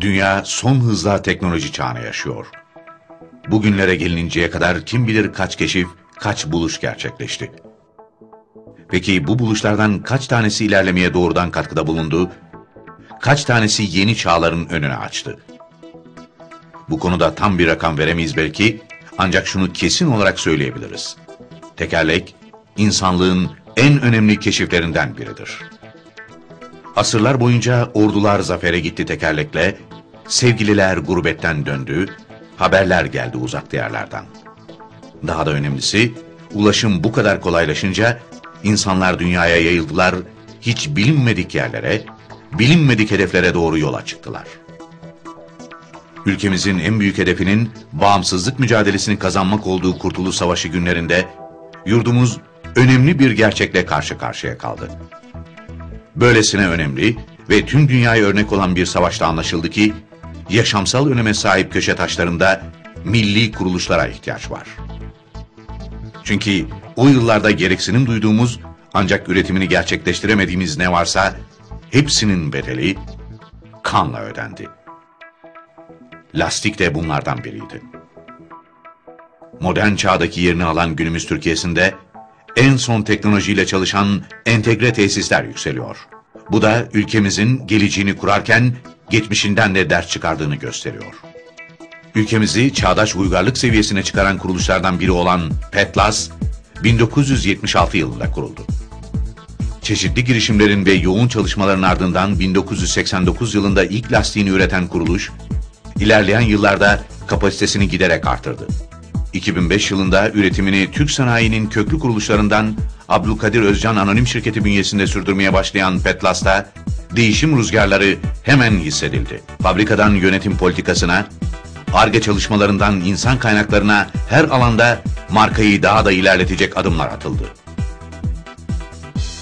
Dünya son hızla teknoloji çağına yaşıyor. Bugünlere gelininceye kadar kim bilir kaç keşif, kaç buluş gerçekleşti. Peki bu buluşlardan kaç tanesi ilerlemeye doğrudan katkıda bulundu? Kaç tanesi yeni çağların önüne açtı? Bu konuda tam bir rakam veremeyiz belki ancak şunu kesin olarak söyleyebiliriz. Tekerlek, insanlığın en önemli keşiflerinden biridir. Asırlar boyunca ordular zafere gitti tekerlekle, sevgililer gurbetten döndü, haberler geldi uzak diyarlardan. Daha da önemlisi, ulaşım bu kadar kolaylaşınca insanlar dünyaya yayıldılar, hiç bilinmedik yerlere, bilinmedik hedeflere doğru yola çıktılar. Ülkemizin en büyük hedefinin bağımsızlık mücadelesini kazanmak olduğu Kurtuluş Savaşı günlerinde yurdumuz önemli bir gerçekle karşı karşıya kaldı. Böylesine önemli ve tüm dünyaya örnek olan bir savaşta anlaşıldı ki, yaşamsal öneme sahip köşe taşlarında milli kuruluşlara ihtiyaç var. Çünkü o yıllarda gereksinim duyduğumuz ancak üretimini gerçekleştiremediğimiz ne varsa hepsinin bedeli kanla ödendi. Lastik de bunlardan biriydi. Modern çağdaki yerini alan günümüz Türkiye'sinde en son teknolojiyle çalışan entegre tesisler yükseliyor. Bu da ülkemizin geleceğini kurarken geçmişinden de ders çıkardığını gösteriyor. Ülkemizi çağdaş uygarlık seviyesine çıkaran kuruluşlardan biri olan Petlas, 1976 yılında kuruldu. Çeşitli girişimlerin ve yoğun çalışmaların ardından 1989 yılında ilk lastiğini üreten kuruluş, ilerleyen yıllarda kapasitesini giderek artırdı. 2005 yılında üretimini Türk sanayinin köklü kuruluşlarından Abdülkadir Özcan Anonim Şirketi bünyesinde sürdürmeye başlayan Petlas'ta değişim rüzgarları hemen hissedildi. Fabrikadan yönetim politikasına, ARGE çalışmalarından insan kaynaklarına her alanda markayı daha da ilerletecek adımlar atıldı.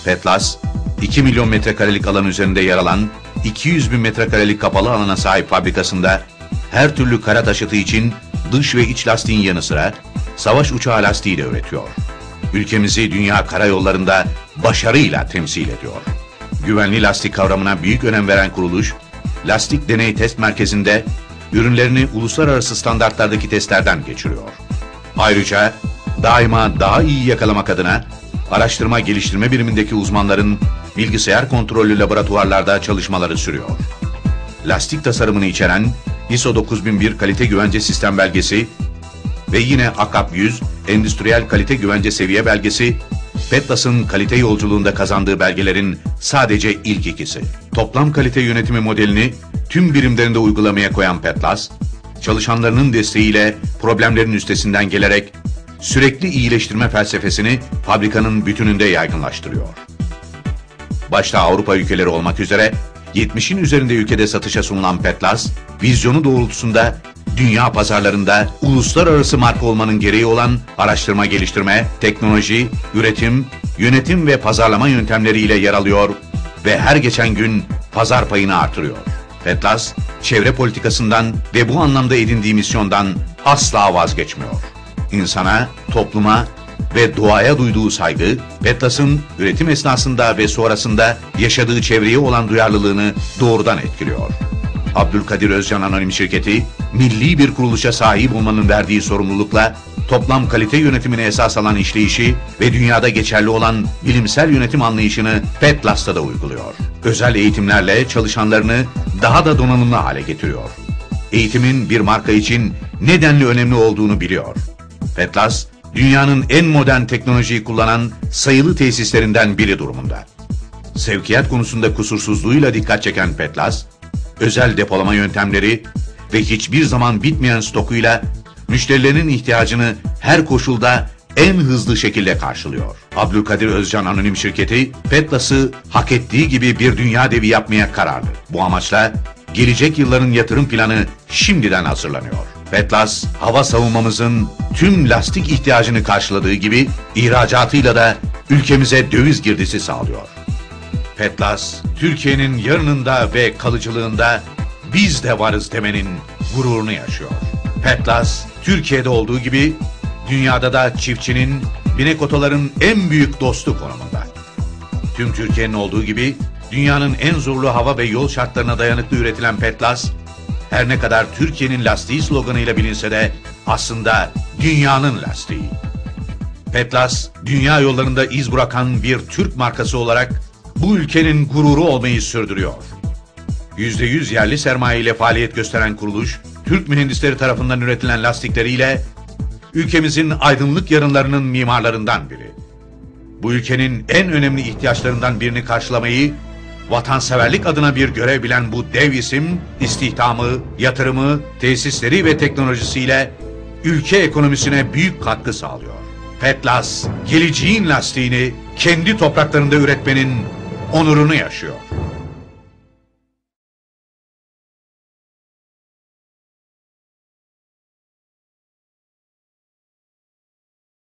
Petlas, 2 milyon metrekarelik alan üzerinde yer alan 200 bin metrekarelik kapalı alana sahip fabrikasında her türlü kara taşıtı için dış ve iç lastiğin yanı sıra savaş uçağı lastiği de üretiyor. Ülkemizi dünya karayollarında başarıyla temsil ediyor. Güvenli lastik kavramına büyük önem veren kuruluş, Lastik Deney Test Merkezi'nde ürünlerini uluslararası standartlardaki testlerden geçiriyor. Ayrıca daima daha iyi yakalamak adına araştırma geliştirme birimindeki uzmanların bilgisayar kontrollü laboratuvarlarda çalışmaları sürüyor. Lastik tasarımını içeren ISO 9001 kalite güvence sistem belgesi ve yine AKAP 100 endüstriyel kalite güvence seviye belgesi Petlas'ın kalite yolculuğunda kazandığı belgelerin sadece ilk ikisi. Toplam kalite yönetimi modelini tüm birimlerinde uygulamaya koyan Petlas, çalışanlarının desteğiyle problemlerin üstesinden gelerek sürekli iyileştirme felsefesini fabrikanın bütününde yaygınlaştırıyor. Başta Avrupa ülkeleri olmak üzere 70'in üzerinde ülkede satışa sunulan Petlas, vizyonu doğrultusunda dünya pazarlarında uluslararası marka olmanın gereği olan araştırma geliştirme, teknoloji, üretim, yönetim ve pazarlama yöntemleriyle yer alıyor ve her geçen gün pazar payını artırıyor. Petlas, çevre politikasından ve bu anlamda edindiği misyondan asla vazgeçmiyor. İnsana, topluma ve doğaya duyduğu saygı, Petlas'ın üretim esnasında ve sonrasında yaşadığı çevreye olan duyarlılığını doğrudan etkiliyor. Abdülkadir Özcan Anonim Şirketi, milli bir kuruluşa sahip olmanın verdiği sorumlulukla toplam kalite yönetimine esas alan işleyişi ve dünyada geçerli olan bilimsel yönetim anlayışını Petlas'ta da uyguluyor. Özel eğitimlerle çalışanlarını daha da donanımlı hale getiriyor. Eğitimin bir marka için nedenli önemli olduğunu biliyor. Petlas, dünyanın en modern teknolojiyi kullanan sayılı tesislerinden biri durumunda. Sevkiyat konusunda kusursuzluğuyla dikkat çeken Petlas, özel depolama yöntemleri ve hiçbir zaman bitmeyen stokuyla müşterilerin ihtiyacını her koşulda en hızlı şekilde karşılıyor. Abdülkadir Özcan Anonim Şirketi, Petlas'ı hak ettiği gibi bir dünya devi yapmaya kararlı. Bu amaçla gelecek yılların yatırım planı şimdiden hazırlanıyor. Petlas, hava savunmamızın tüm lastik ihtiyacını karşıladığı gibi ihracatıyla da ülkemize döviz girdisi sağlıyor. Petlas, Türkiye'nin yarınında ve kalıcılığında biz de varız demenin gururunu yaşıyor. Petlas, Türkiye'de olduğu gibi dünyada da çiftçinin, binek otoların en büyük dostu konumunda. Tüm Türkiye'nin olduğu gibi dünyanın en zorlu hava ve yol şartlarına dayanıklı üretilen Petlas, her ne kadar Türkiye'nin lastiği sloganıyla bilinse de aslında dünyanın lastiği. Petlas, dünya yollarında iz bırakan bir Türk markası olarak bu ülkenin gururu olmayı sürdürüyor. %100 yerli sermaye ile faaliyet gösteren kuruluş, Türk mühendisleri tarafından üretilen lastikleriyle ülkemizin aydınlık yarınlarının mimarlarından biri. Bu ülkenin en önemli ihtiyaçlarından birini karşılamayı, vatanseverlik adına bir görev bilen bu dev isim, istihdamı, yatırımı, tesisleri ve teknolojisiyle ülke ekonomisine büyük katkı sağlıyor. Petlas, geleceğin lastiğini kendi topraklarında üretmenin onurunu yaşıyor.